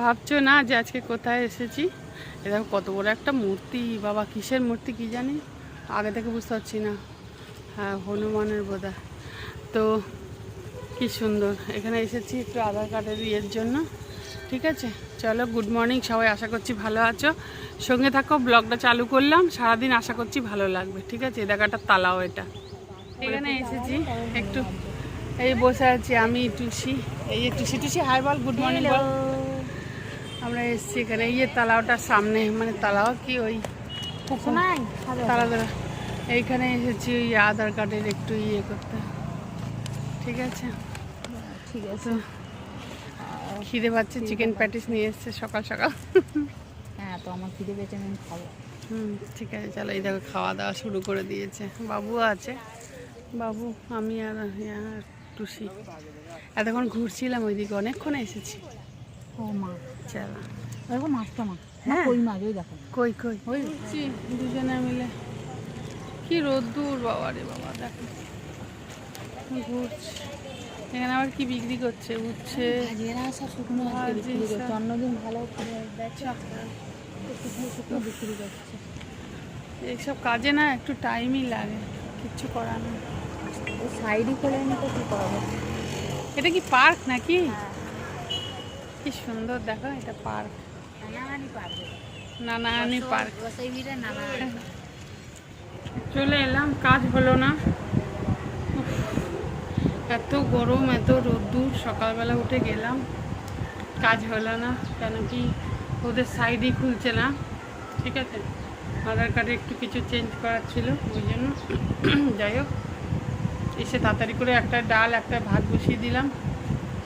ভাবছ না যে আজকে কোথায় এসেছি? এরকম কত বড় একটা মূর্তি, বাবা কিসের মূর্তি কি জানি? আগে থেকে বুঝতে পারছি না। হ্যাঁ হনুমানের বোধা তো কি সুন্দর। এখানে এসেছি একটু আধার কার্ডের ইয়ের জন্য। ঠিক আছে? চলো গুড মর্নিং সবাই আশা করছি ভালো আছো। সঙ্গে থাকো ব্লগটা চালু করলাম। সারাদিন আশা করছি ভালো লাগবে। ঠিক আছে? এ দেখাটা তালাও এটা। এখানে এসেছি একটু এই বসে আছি আমি টুসি এই যে টুসি টুসি হাই বল গুড মর্নিং বল। আমরা এসেছি এখানে। এই যে তালাওটার সামনে মানে তালাও কি ওই তালা এইখানে এসেছি ওই আধার কার্ডের একটু ইয়ে করতে। ঠিক আছে? ঠিক তো খিদে পাচ্ছে চিকেন প্যাটিস নিয়ে এসছে সকাল সকাল। হ্যাঁ তো আমার খিদে পেয়েছে আমি খাব। হুম ঠিক আছে চলো এই দেখো খাওয়া দাওয়া শুরু করে দিয়েছে। বাবুও আছে। বাবু আমি আর টুসি এতক্ষণ ঘুরছিলাম ওইদিকে অনেকক্ষণ এসেছি। ও মা। চলো। দেখো মাছটা মা হ্যাঁ। কই মাছ ওই দেখো। কই কই? ওই ঘুরছি দুজনে মিলে। কি রোদ্দুর বাবা রে বাবা দেখো। ঘুরছি। এখানে আবার কি বিক্রি করছে উচ্ছে ভাজিয়েরা সব শুকনো বিক্রি করছে। অন্যদিন ভালো করে শুকনো বিক্রি করছে। এইসব কাজে না একটু টাইমই লাগে কিচ্ছু করার নেই। ওই সাইডই করে নি তো কি করব? এটা কি পার্ক নাকি? কি সুন্দর দেখো এটা পার্ক। নানানি পার্ক। নানা চলে এলাম কাজ হলো না। এত গরম এত রোদ্দুর। সকালবেলা উঠে গেলাম কাজ হলো না কেন কি ওদের সাইডই খুলছে না। ঠিক আছে আধার কার্ডে একটু কিছু চেঞ্জ করার ছিল ওই জন্য। যাই হোক এসে তাড়াতাড়ি করে একটা ডাল, একটা ভাত বসিয়ে দিলাম।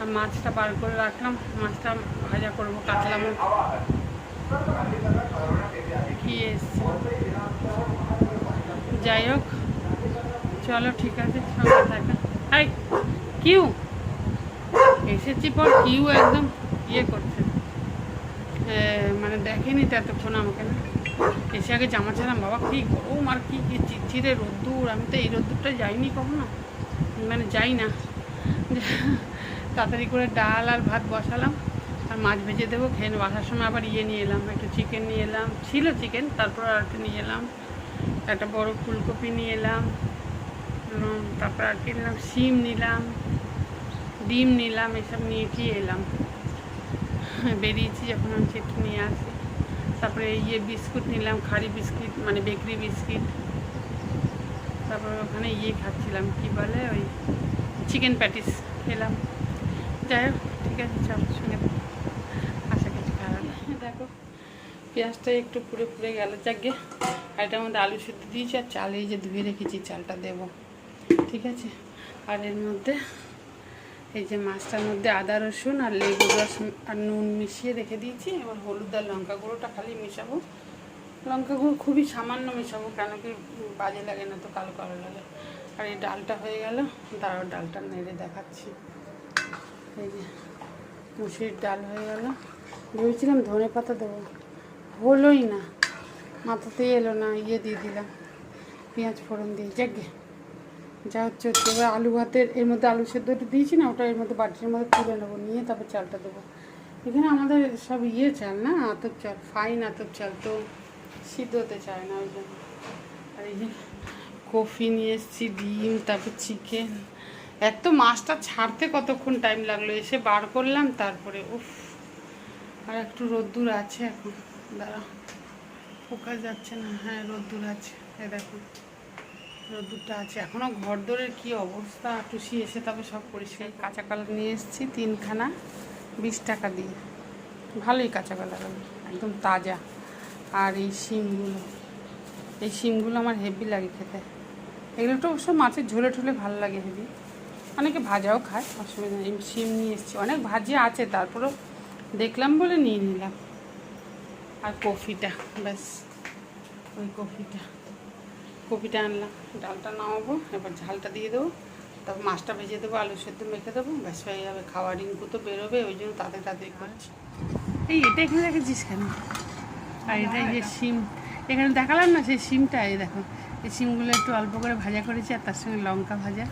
আর মাছটা বার করে রাখলাম। মাছটা ভাজা করব কাতলা মাছ কি এসছে? যাই হোক, চলো, ঠিক আছে, সঙ্গে কিউ! এসেছি পর কিউ একদম ইয়ে করছে। মানে দেখেনি তো এতক্ষণ আমাকে না? এসে আগে জামা ছিলাম বাবা কি গরম আর কি চিচিরে রোদ্দুর, আমি তো এই রোদ্দুরটা যাইনি কখনো। মানে যাই না। তাড়াতাড়ি করে ডাল আর ভাত বসালাম, আর মাছ ভেজে দেবো, খেয়ে নেব। আসার সময় আবার ইয়ে নিয়ে এলাম, একটু চিকেন নিয়ে এলাম। ছিল চিকেন তারপর আর একটু নিয়ে এলাম। একটা বড় ফুলকপি নিয়ে এলাম তারপর আর কি নিলাম, শিম নিলাম, ডিম নিলাম, এসব নিয়ে কি এলাম। বেরিয়েছি যখন আমি একটু নিয়ে আসি। তারপরে ইয়ে বিস্কুট নিলাম খারি বিস্কিট মানে বেকরি বিস্কিট। তারপরে ওখানে ইয়ে খাচ্ছিলাম, কি বলে ওই চিকেন প্যাটিস খেলাম। যাই হোক, ঠিক আছে, চল থাকো। আশা কিছু খারাপ। দেখো, পেঁয়াজটা একটু পুড়ে পুড়ে গেল। যাকে আর এটার মধ্যে আলু সেদ্ধ দিয়েছি, আর চাল এই যে ধুয়ে রেখেছি, চালটা দেবো। ঠিক আছে? আর এর মধ্যে এই যে মাছটার মধ্যে আদা, রসুন আর লেবু রস আর নুন মিশিয়ে রেখে দিয়েছি। এবার হলুদ আর লঙ্কা গুঁড়োটা খালি মেশাবো। লঙ্কা গুঁড়ো খুবই সামান্য মেশাবো, কেন কি বাজে লাগে না তো, কালো কালো লাগে। আর এই ডালটা হয়ে গেল, দাঁড়াও ডালটা নেড়ে দেখাচ্ছি। এই যে মুসুরির ডাল হয়ে গেল। ভেবেছিলাম ধনে পাতা দেবো। হলোই না, মাথাতেই এলো না ইয়ে দিয়ে দিলাম, পেঁয়াজ ফোড়ন দিয়ে। যাকে যা হচ্ছে হচ্ছে, এবার আলু ভাতের, এর মধ্যে আলু সেদ্ধটা দিয়েছি না, ওটা এর মধ্যে বাটির মধ্যে তুলে নেব, নিয়ে তারপর চালটা দেবো। এখানে আমাদের সব ইয়ে চাল না, আতপ চাল ফাইন আতপ চাল তো সিদ্ধ হতে চায় না ওই জন্য। আর এই যে কফি নিয়ে এসেছি, ডিম, তারপর চিকেন এত মাছটা ছাড়তে কতক্ষণ টাইম লাগল? এসে বার করলাম, তারপরে উফ, আর একটু রোদ্দুর আছে এখন। দাঁড়া ফোকাস যাচ্ছে না হ্যাঁ রোদ্দুর আছে, এ দেখো। রোদ্দুরটা আছে। এখনও ঘর দোরের কী অবস্থা? টুসি এসে তবে সব পরিষ্কার কাঁচা কলা নিয়ে এসেছি তিনখানা বিশ টাকা দিয়ে। ভালোই কাঁচা কলা একদম তাজা। আর এই শিমগুলো এই শিমগুলো আমার হেভি লাগে খেতে। এগুলো তো অবশ্য মাছের ঝোলে ঠোলে ভালো লাগে হেভি। অনেকে ভাজাও খায় অসুবিধা নেই। শিম নিয়ে এসেছি। অনেক ভাজি আছে তারপরেও দেখলাম বলে নিয়ে নিলাম। আর কফিটা ব্যাস ওই কফিটা। কপিটা আনলাম। ডালটা নামাবো, এবার ঝালটা দিয়ে দেবো। তারপর মাছটা ভেজে দেবো, আলু সেদ্ধ মেখে দেবো। ব্যাস, হয়ে যাবে। খাওয়া রিঙ্কু তো বেরোবে, ওই জন্য তাদের তাদের করছি। এই এটা এখানে রেখেছিস কেন? আর এটা যে সিম এখানে দেখালাম না সেই সিমটা এই দেখো, এই সিমগুলো একটু অল্প করে ভাজা করেছি, আর তার সঙ্গে লঙ্কা ভাজা।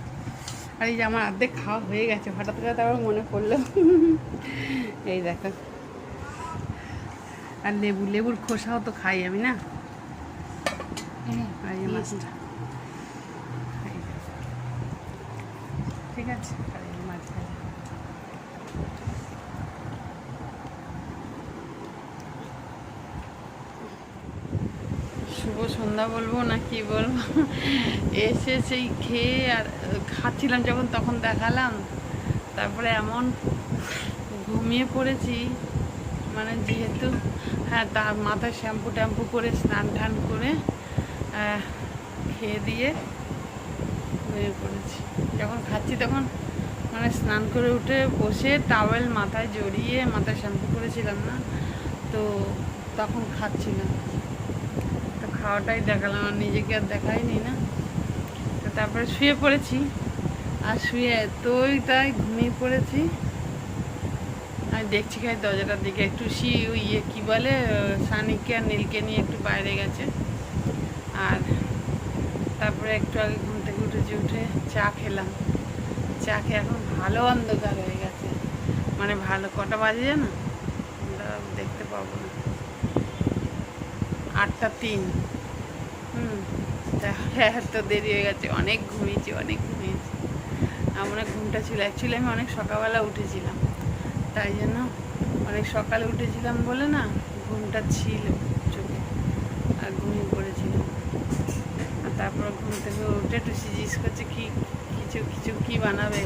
আর এই যে আমার অর্ধেক খাওয়া হয়ে গেছে, হঠাৎ করে তারপর মনে পড়ল। এই দেখো। আর লেবু, লেবুর খোসাও তো খাই আমি, না? মাছটা। ঠিক আছে মাছ শুভ সন্ধ্যা বলব না কি বলব? এসে সেই খেয়ে আর খাচ্ছিলাম যখন তখন দেখালাম। তারপরে এমন ঘুমিয়ে পড়েছি মানে যেহেতু হ্যাঁ তার মাথায় শ্যাম্পু ট্যাম্পু করে স্নান টান করে খেয়ে দিয়ে ঘুমিয়ে পড়েছি। যখন খাচ্ছি তখন মানে স্নান করে উঠে বসে টাওয়েল মাথায় জড়িয়ে, মাথায় শ্যাম্পু করেছিলাম না, তো তখন খাচ্ছিলাম। তো খাওয়াটাই দেখালাম আর নিজেকে আর দেখাইনি না। তো তারপরে শুয়ে পড়েছি। আর শুয়ে এতই তাই ঘুমিয়ে পড়েছি। আমি দেখছি খাই দরজাটার দিকে, একটু ওই ইয়ে কী বলে সানিককে আর নীলকে নিয়ে একটু বাইরে গেছে। তারপরে একটু আগে ঘুম থেকে উঠেছি, উঠে চা খেলাম। চা খেয়ে এখন ভালো অন্ধকার হয়ে গেছে। মানে ভালো, কটা বাজে আমরা দেখতে পাবো না। আটটা তিন। হুম, তাহলে এত দেরি হয়ে গেছে। অনেক ঘুমিয়েছি অনেক ঘুমিয়েছি। আমার ঘুমটা ছিল। অ্যাকচুয়ালি আমি অনেক সকালবেলা উঠেছিলাম। তাই জন্য অনেক সকালে উঠেছিলাম বলে না, ঘুমটা ছিল চোখে। আর ঘুমিয়ে পড়েছিলাম। তারপর ঘুম থেকে উঠে একটু সিজিস করছে কি, কিছু কিছু কি বানাবে।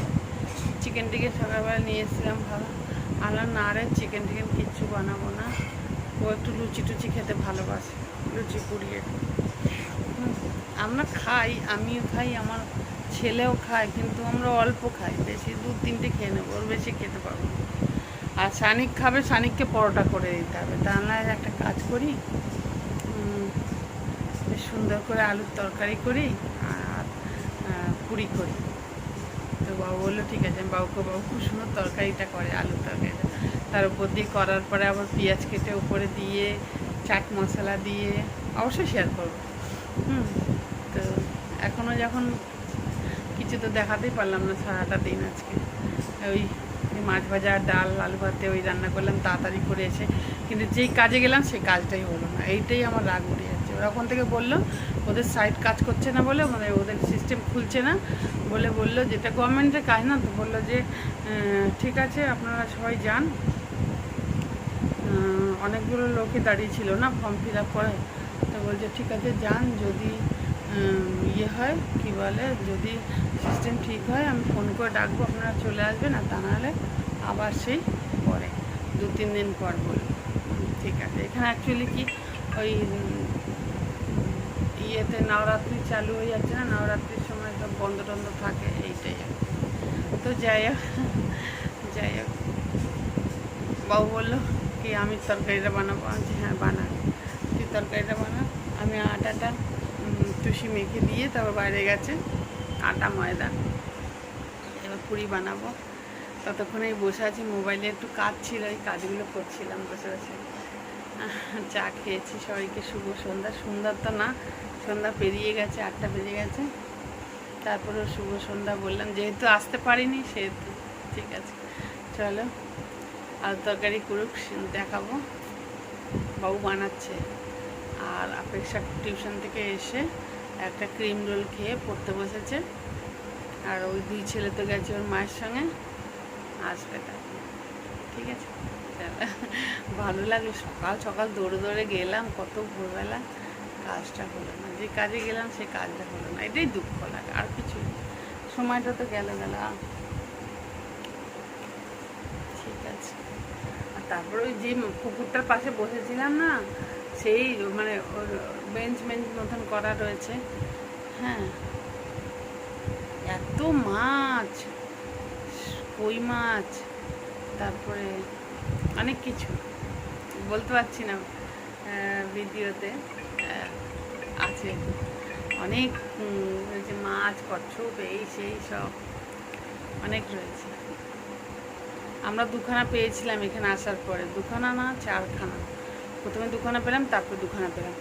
চিকেন টিকেন সকালবেলা নিয়ে এসেছিলাম ভালো। আলাম না রে চিকেন টিকেন কিচ্ছু বানাবো না। ও একটু লুচি টুচি খেতে ভালোবাসে, লুচি পুড়িয়ে আমরা খাই, আমিও খাই, আমার ছেলেও খায়, কিন্তু আমরা অল্প খাই। বেশি দু তিনটে খেয়ে নেব, ওর বেশি খেতে পারব। আর সানিক খাবে সানিককে পরোটা করে দিতে হবে। তা না একটা কাজ করি সুন্দর করে আলুর তরকারি করি আর পুরি করি। তো বাবু বলল, ঠিক আছে আমি বাবুকে বাবু খুব সুন্দর তরকারিটা করে আলুর তরকারিটা। তার উপর দিয়ে করার পরে আবার পেঁয়াজ কেটে উপরে দিয়ে, চাট মশলা দিয়ে অবশ্যই শেয়ার করব। হুম, তো এখনও যখন কিছু তো দেখাতেই পারলাম না সারাটা দিন আজকে। ওই মাছ ভাজা, ডাল, আলু ভাতে ওই রান্না করলাম, তাড়াতাড়ি করে এসে, কিন্তু যেই কাজে গেলাম সেই কাজটাই হলো না। এইটাই আমার রাগ উঠে ওরা ওখান থেকে বলল, ওদের সাইট কাজ করছে না বলে মানে ওদের সিস্টেম খুলছে না। বলে বলল যেটা গভর্নমেন্টের কাজ না। তো বলল যে ঠিক আছে, আপনারা সবাই যান। অনেকগুলো লোকে দাঁড়িয়ে ছিল না ফর্ম ফিল আপ করে। তো বলছে, ঠিক আছে, যান, যদি ইয়ে হয়, কি বলে, যদি সিস্টেম ঠিক হয়, আমি ফোন করে ডাকবো, আপনারা চলে আসবেন, আর তা নাহলে আবার সেই পরে দু তিন দিন পর বলব। ঠিক আছে, এখানে অ্যাকচুয়ালি কি ওই ইয়েতে নবরাত্রি চালু হয়ে যাচ্ছে না, নবরাত্রির সময় তো বন্ধ টন্ধ থাকে, এইটাই তো যাই হোক যাই হোক। বাবু বলল কি, আমি তরকারিটা বানাবো। আমি হ্যাঁ বানা। তুই তরকারিটা বানা? আমি আটাটা টুসি মেখে দিয়ে তারপর বাইরে গেছে, আটা, ময়দা। এবার পুরি বানাবো। ততক্ষণে বসে আছি, মোবাইলে একটু কাজ ছিল, এই কাজগুলো করছিলাম বসে বসে। চা খেয়েছি সবাইকে, শুভ সন্ধ্যা। সুন্দর তো না, সন্ধ্যা পেরিয়ে গেছে, আটটা বেজে গেছে। তারপরেও শুভ সন্ধ্যা বললাম, যেহেতু আসতে পারিনি, সেহেতু ঠিক আছে। চলো আর তরকারি করুক দেখাবো। বাবু বানাচ্ছে। আর অপেক্ষা টিউশন থেকে এসে একটা ক্রিম রোল খেয়ে পড়তে বসেছে। আর ওই দুই ছেলে তো গেছে ওর মায়ের সঙ্গে। আসবে তারপর ঠিক আছে। ভালো লাগল সকাল সকাল দৌড়ে দৌড়ে গেলাম, কত ভোরবেলা কাজটা হলো না। যে কাজে গেলাম সেই কাজটা হলো না। এটাই দুঃখ লাগে, আর কিছু। সময়টা তো গেল গেল ঠিক আছে। আর তারপরে ওই যে পুকুরটার পাশে বসেছিলাম না, সেই মানে ওর বেঞ্চ বেঞ্চ মতন করা রয়েছে। হ্যাঁ। এত মাছ, কই মাছ। তারপরে অনেক কিছু। বলতে পারছি না ভিডিওতে আছে। অনেক রয়েছে মাছ কচ্ছপ এই সেই সব অনেক রয়েছে। আমরা দুখানা পেয়েছিলাম এখানে আসার পরে। দুখানা না চারখানা। প্রথমে দুখানা পেলাম তারপর দুখানা পেলাম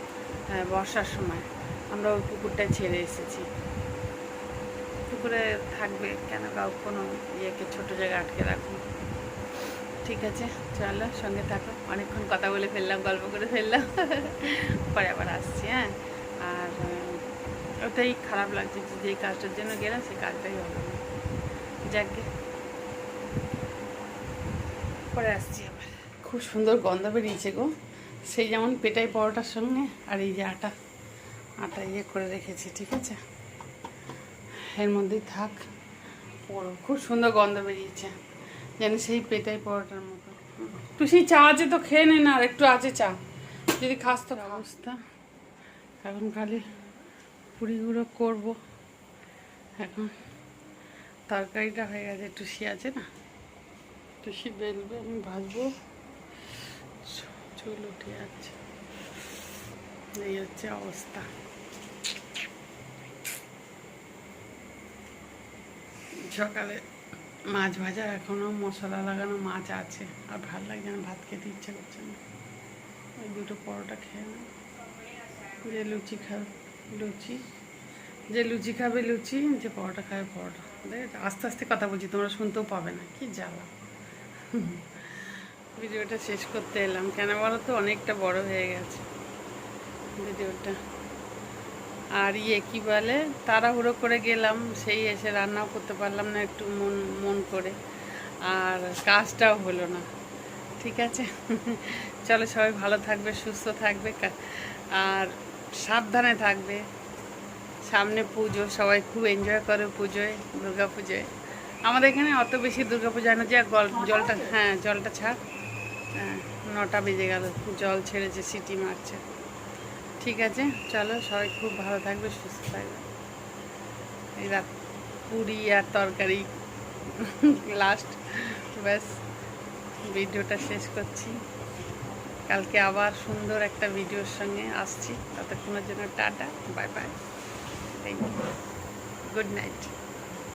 হ্যাঁ, বর্ষার সময়। আমরা ওই পুকুরটায় ছেড়ে এসেছি। পুকুরে থাকবে কেন কাউ কোনো ইয়েকে ছোটো জায়গায় আটকে রাখব। ঠিক আছে, চলো সঙ্গে থাকো। অনেকক্ষণ কথা বলে ফেললাম, গল্প করে ফেললাম। পরে আবার আসছি হ্যাঁ। আর ওটাই খারাপ লাগছে যে যেই কাজটার জন্য গেলাম, সেই কাজটাই হলো না। যাকে পরে আসছি আবার। খুব সুন্দর গন্ধ বেরিয়েছে গো। সেই যেমন পেটাই পরোটার সঙ্গে আর এই যে আটা। আটা ইয়ে করে রেখেছি, ঠিক আছে? এর মধ্যেই থাক। পরো, খুব সুন্দর গন্ধ বেরিয়েছে। যেন সেই পেটাই পরোটার মতো। একটু সেই চা আছে তো, খেয়ে নে না, আর একটু আছে চা। যদি খাস তো অবস্থা। এখন খালি পুরিগুলো করব। এখন তরকারিটা হয়ে গেছে টুসি আছে না? টুসি বেলবে, আমি ভাজবো। চুল উঠে যাচ্ছে। এই হচ্ছে অবস্থা। সকালে মাছ ভাজা, এখনও মশলা লাগানো মাছ আছে। আর ভালো লাগছে না, ভাত খেতে ইচ্ছে করছে না। ওই দুটো পরোটা খেয়ে নেব যে লুচি খাবে, লুচি। যে লুচি খাবে লুচি, যে পরোটা খাবে পরোটা। দেখ, আস্তে আস্তে কথা বলছি, তোমরা শুনতেও পাবে না, কি জ্বালা। ভিডিওটা শেষ করতে এলাম। কেন বলো তো, অনেকটা বড় হয়ে গেছে। ভিডিওটা। আর ইয়ে কি বলে, তাড়াহুড়ো করে গেলাম, সেই এসে রান্নাও করতে পারলাম না একটু মন মন করে। আর কাজটাও হলো না, ঠিক আছে? চলো সবাই ভালো থাকবে, সুস্থ থাকবে আর সাবধানে থাকবে। সামনে পুজো, সবাই খুব এনজয় করে পুজোয়, দুর্গা পুজোয়। আমাদের এখানে অত বেশি দুর্গা পুজো হয় না, যে জলটা হ্যাঁ জলটা ছাড়। হ্যাঁ নটা বেজে গেল, জল ছেড়েছে, সিটি মারছে। ঠিক আছে, চলো সবাই খুব ভালো থাকবে, সুস্থ থাকবে। এই রাত পুরি আর তরকারি লাস্ট ব্যাস, ভিডিওটা শেষ করছি। কালকে আবার সুন্দর একটা ভিডিওর সঙ্গে আসছি। ততক্ষণের জন্য tata bye bye thank you good night